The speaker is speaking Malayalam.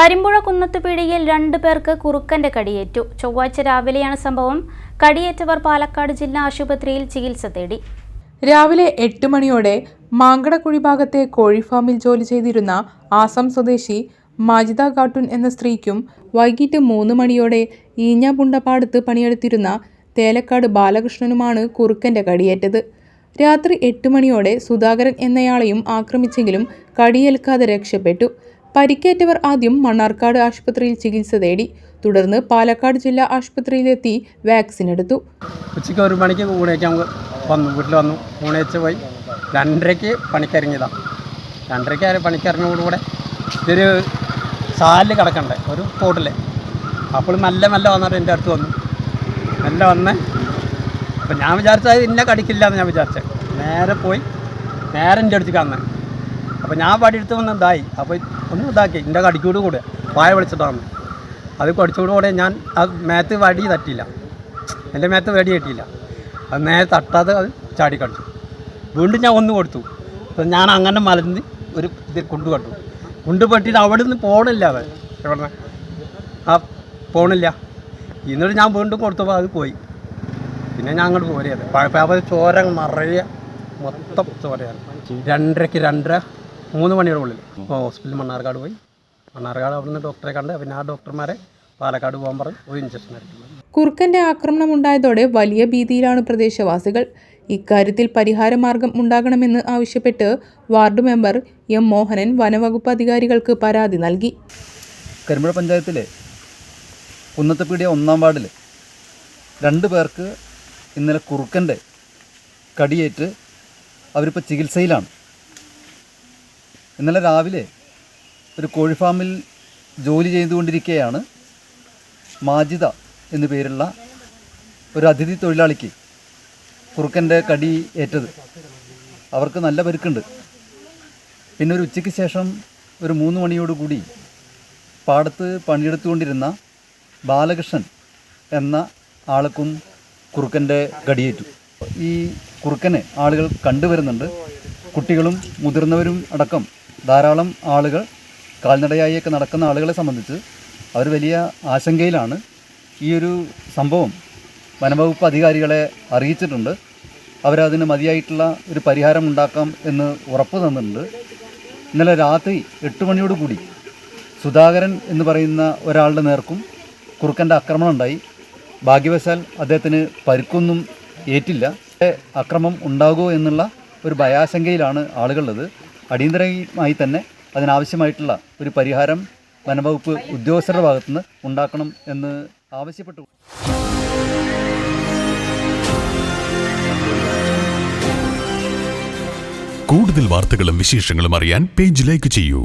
കരിമ്പുഴ കുന്നത്തുപീടിയിൽ രണ്ടു പേർക്ക് കുറുക്കന്റെ കടിയേറ്റു. ചൊവ്വാഴ്ച രാവിലെയാണ് സംഭവം. കടിയേറ്റവർ പാലക്കാട് ജില്ലാ ആശുപത്രിയിൽ ചികിത്സ തേടി. രാവിലെ എട്ട് മണിയോടെ മാങ്കടക്കുഴി ഭാഗത്തെ കോഴിഫാമിൽ ജോലി ചെയ്തിരുന്ന ആസം സ്വദേശി മാജിദ ഖാട്ടുൻ എന്ന സ്ത്രീക്കും വൈകിട്ട് മൂന്ന് മണിയോടെ ഈഞ്ഞാപുണ്ടപ്പാടത്ത് പണിയെടുത്തിരുന്ന തേലക്കാട് ബാലകൃഷ്ണനുമാണ് കുറുക്കന്റെ കടിയേറ്റത്. രാത്രി എട്ട് മണിയോടെ സുധാകരൻ എന്നയാളെയും ആക്രമിച്ചെങ്കിലും കടിയേൽക്കാതെ രക്ഷപ്പെട്ടു. പരിക്കേറ്റവർ ആദ്യം മണ്ണാർക്കാട് ആശുപത്രിയിൽ ചികിത്സ തേടി. തുടർന്ന് പാലക്കാട് ജില്ലാ ആശുപത്രിയിലെത്തി വാക്സിൻ എടുത്തു. ഉച്ചയ്ക്ക് ഒരു മണിക്ക് ഊണേക്കാൻ വന്നു. വീട്ടിൽ വന്നു. ഊണേച്ച് പോയി. രണ്ടരയ്ക്ക് പണിക്കിറങ്ങിയതാണ് രണ്ടരയ്ക്ക് ആ പണിക്കിറങ്ങിയോടുകൂടെ ഇതൊരു സാലിൽ കിടക്കണ്ടേ? ഒരു തോട്ടിലെ അപ്പോൾ മെല്ലെ മെല്ലെ വന്നിട്ട് എന്റെ അടുത്ത് വന്നു. മെല്ലെ വന്ന് അപ്പം ഞാൻ വിചാരിച്ചത് ഇന്നെ കടിക്കില്ല എന്ന് ഞാൻ വിചാരിച്ചത് നേരെ പോയി. നേരെ എന്റെ അടുത്തേക്ക് വന്ന്. അപ്പോൾ ഞാൻ വടിയെടുത്ത് വന്ന് ഇതായി. അപ്പോൾ ഒന്ന് ഇതാക്കി. എന്റെ കടിക്കൂട് കൂടെ. പായ വിളിച്ചിട്ടാണ് അത് കടിച്ചോട് കൂടെ ഞാൻ ആ മേത്ത് വടി തട്ടിയില്ല. എന്റെ മേത്ത് വടി തട്ടിയില്ല അത് നേരെ തട്ടാതെ അത് ചാടി കടിച്ചു. വീണ്ടും ഞാൻ ഒന്ന് കൊടുത്തു. അപ്പം ഞാൻ അങ്ങനെ മലന്ന് ഒരു ഇത് കൊണ്ടു കണ്ടു. കൊണ്ടു പെട്ടിട്ട് അവിടെ നിന്ന് പോകണില്ല അവൻ. എവിടെ ആ പോണില്ല. എന്നിട്ട് ഞാൻ വീണ്ടും കൊടുത്തപ്പോൾ അത് പോയി. പിന്നെ ഞാൻ അങ്ങോട്ട് പോരയത് അപ്പോൾ ചോര നിറയെ മൊത്തം ചോരയാണ്. രണ്ടരയ്ക്ക് രണ്ടര മൂന്ന് മണിയുടെ ഉള്ളിൽ. ഹോസ്പിറ്റലിൽ മണ്ണാർക്കാട് പോയി. മണ്ണാർക്കാട് അവിടുന്ന് ഡോക്ടറെ കണ്ട് പിന്നെ ആ ഡോക്ടർമാരെ പാലക്കാട് പോകാൻ പറഞ്ഞ് ഒരു ഇഞ്ചക്ഷൻ കുറുക്കന്റെ ആക്രമണം ഉണ്ടായതോടെ വലിയ ഭീതിയിലാണ് പ്രദേശവാസികൾ. ഇക്കാര്യത്തിൽ പരിഹാരമാർഗം ഉണ്ടാകണമെന്ന് ആവശ്യപ്പെട്ട് വാർഡ് മെമ്പർ എം മോഹനൻ വനവകുപ്പ് അധികാരികൾക്ക് പരാതി നൽകി. കരിമ്പുഴ പഞ്ചായത്തിലെ കുന്നത്തപ്പീടിയ ഒന്നാം വാർഡിൽ രണ്ട് പേർക്ക് ഇന്നലെ കുറുക്കന്റെ കടിയേറ്റ് അവരിപ്പോൾ ചികിത്സയിലാണ്. ഇന്നലെ രാവിലെ ഒരു കോഴി ഫാമിൽ ജോലി ചെയ്തുകൊണ്ടിരിക്കുകയാണ് മാജിദ എന്നു പേരുള്ള ഒരു അതിഥി തൊഴിലാളിക്ക് കുറുക്കന്റെ കടി ഏറ്റത്. അവർക്ക് നല്ല പരുക്കുണ്ട്. പിന്നെ ഒരു ഉച്ചയ്ക്ക് ശേഷം ഒരു മൂന്ന് മണിയോടുകൂടി പാടത്ത് പണിയെടുത്തുകൊണ്ടിരുന്ന ബാലകൃഷ്ണൻ എന്ന ആൾക്കും കുറുക്കന്റെ കടിയേറ്റു. ഈ കുറുക്കനെ ആളുകൾ കണ്ടുവരുന്നുണ്ട്. കുട്ടികളും മുതിർന്നവരും അടക്കം ധാരാളം ആളുകൾ കാൽനടയായിയൊക്കെ നടക്കുന്ന ആളുകളെ സംബന്ധിച്ച് അവർ വലിയ ആശങ്കയിലാണ്. ഈ ഒരു സംഭവം വനംവകുപ്പ് അധികാരികളെ അറിയിച്ചിട്ടുണ്ട്. അവരതിന് മതിയായിട്ടുള്ള ഒരു പരിഹാരം ഉണ്ടാക്കാം എന്ന് ഉറപ്പ് തന്നിട്ടുണ്ട്. ഇന്നലെ രാത്രി എട്ട് മണിയോടുകൂടി സുധാകരൻ എന്ന് പറയുന്ന ഒരാളുടെ നേർക്കും കുറുക്കന്റെ ആക്രമണം ഉണ്ടായി. ഭാഗ്യവശാൽ അദ്ദേഹത്തിന് പരുക്കൊന്നും ഏറ്റില്ല. അക്രമം ഉണ്ടാകുമോ എന്നുള്ള ഒരു ഭയാശങ്കയിലാണ് ആളുകളുള്ളത്. അടിയന്തരമായി തന്നെ അതിനാവശ്യമായിട്ടുള്ള ഒരു പരിഹാരം വനംവകുപ്പ് ഉദ്യോഗസ്ഥരുടെ ഭാഗത്തുനിന്ന് ഉണ്ടാക്കണം എന്ന് ആവശ്യപ്പെട്ടു. കൂടുതൽ വാർത്തകളും വിശേഷങ്ങളും അറിയാൻ പേജ് ലൈക്ക് ചെയ്യൂ.